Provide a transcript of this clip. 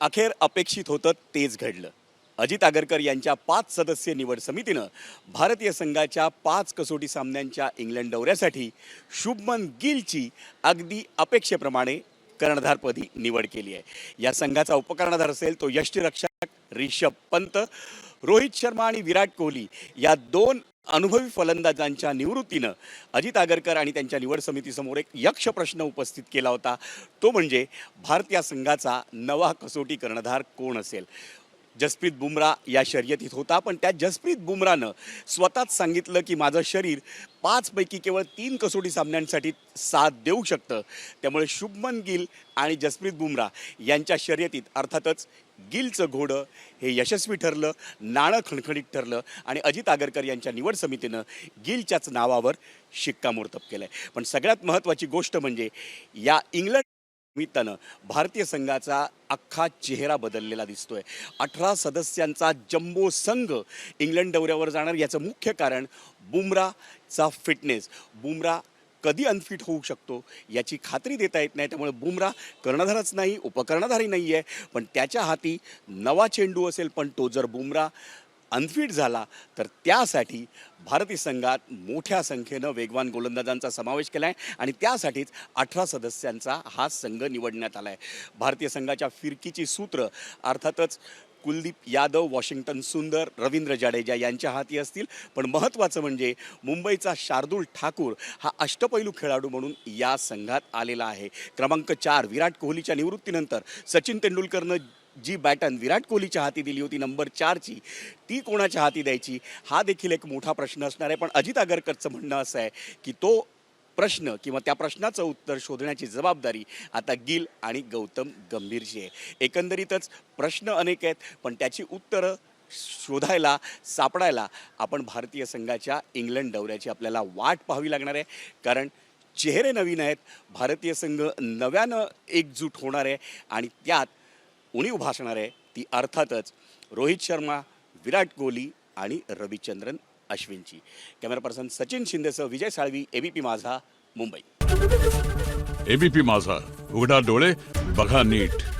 अखेर अपेक्षित होतं तेच घडलं. अजित आगरकर यांच्या पाच सदस्यीय निवड समितीनं भारतीय संघाच्या पाच कसोटी सामन्यांच्या इंग्लंड दौऱ्यासाठी शुभमन गिलची अगदी अपेक्षेप्रमाणे कर्णधारपदी निवड केली आहे. या संघाचा उपकर्णधार असेल तो यष्टीरक्षक रिषभ पंत रोहित शर्मा आणि विराट कोहली या दोन अनुभवी फलंदाजांच्या निवृत्तीनं अजित आगरकर आणि त्यांच्या निवड समितीसमोर एक यक्ष प्रश्न उपस्थित केला होता. तो म्हणजे भारतीय संघाचा नवा कसोटी कर्णधार कोण असेल? जसप्रीत बुमरा या शर्यतीत होता. पण त्या जसप्रीत बुमरानं स्वतःच सांगितलं की माझं शरीर पाचपैकी केवळ तीन कसोटी सामन्यांसाठी साथ देऊ शकतं. त्यामुळे शुभमन गिल आणि जसप्रीत बुमरा यांच्या शर्यतीत अर्थातच गिलचं घोडं हे यशस्वी ठरलं नाणं खणखणीत ठरलं आणि अजित आगरकर यांच्या निवड समितीनं गिलच्याच नावावर शिक्कामोर्तब केलं आहे पण सगळ्यात महत्त्वाची गोष्ट म्हणजे या इंग्लंड निमित्तानं भारतीय संघाचा अख्खा चेहरा बदललेला दिसतोय. अठरा सदस्यांचा जम्बो संघ इंग्लंड दौऱ्यावर जाणार याचं मुख्य कारण बुमराचा फिटनेस बुमरा कधी अनफिट होऊ शकतो याची खात्री देता येत नाही. त्यामुळे बुमरा कर्णधारच नाही उपकर्णधारही नाही आहे पण त्याच्या हाती नवा चेंडू असेल पण तो जर बुमरा अनफिट झाला तर त्यासाठी भारतीय संघात मोठ्या संख्येनं वेगवान गोलंदाजांचा समावेश केला आहे आणि त्यासाठीच अठरा सदस्यांचा हा संघ निवडण्यात आला आहे भारतीय संघाच्या फिरकीची सूत्र अर्थातच कुलदीप यादव वॉशिंग्टन सुंदर रवींद्र जाडेजा यांच्या हाती असतील. पण महत्त्वाचं म्हणजे मुंबईचा शार्दूल ठाकूर हा अष्टपैलू खेळाडू म्हणून या संघात आलेला आहे. क्रमांक चार विराट कोहलीच्या निवृत्तीनंतर सचिन तेंडुलकरनं जी बॅटन विराट कोहलीच्या हाती दिली होती नंबर चारची ती कोणाच्या हाती द्यायची? हा देखील एक मोठा प्रश्न असणार आहे. पण अजित आगरकरचं म्हणणं असं आहे की तो प्रश्न किंवा त्या प्रश्नाचं उत्तर शोधण्याची जबाबदारी आता गिल आणि गौतम गंभीरची आहे. एकंदरीतच प्रश्न अनेक आहेत पण त्याची उत्तरं शोधायला सापडायला आपण भारतीय संघाच्या इंग्लंड दौऱ्याची आपल्याला वाट पाहावी लागणार आहे. कारण चेहरे नवीन आहेत भारतीय संघ नव्यानं एकजूट होणार आहे आणि त्यात उणीव भासणार आहे ती अर्थातच रोहित शर्मा विराट कोहली आणि रविचंद्रन अश्विनची. कॅमेरा पर्सन सचिन शिंदेसह विजय साळवी एबीपी माझा मुंबई. एबीपी माझा. उघडा डोळे बघा नीट.